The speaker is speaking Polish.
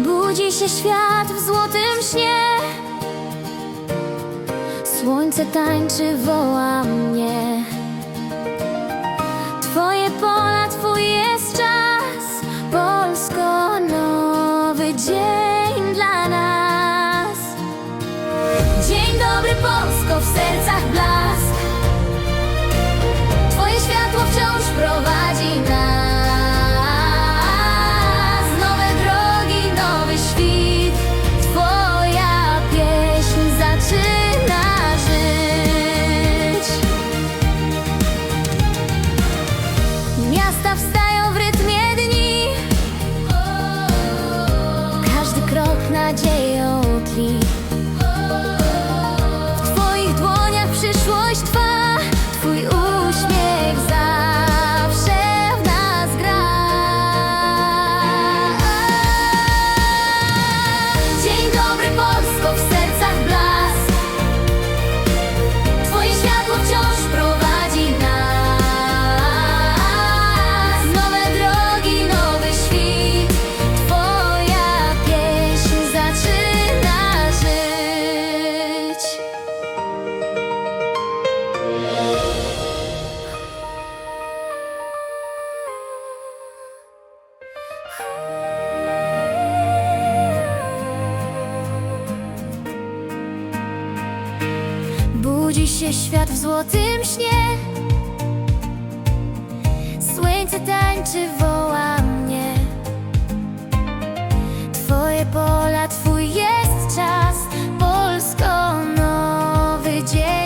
Budzi się świat w złotym śnie. Słońce tańczy, woła mnie. Twoje sercach blask. Twoje światło wciąż prowadzi nas. Nowe drogi, nowy świt. Twoja pieśń zaczyna żyć. Miasta wstają w rytmie dni. Każdy krok nadzieją tli Budzi się świat w złotym śnie. Słońce tańczy, woła mnie. Twoje pola, twój jest czas. Polsko, nowy dzień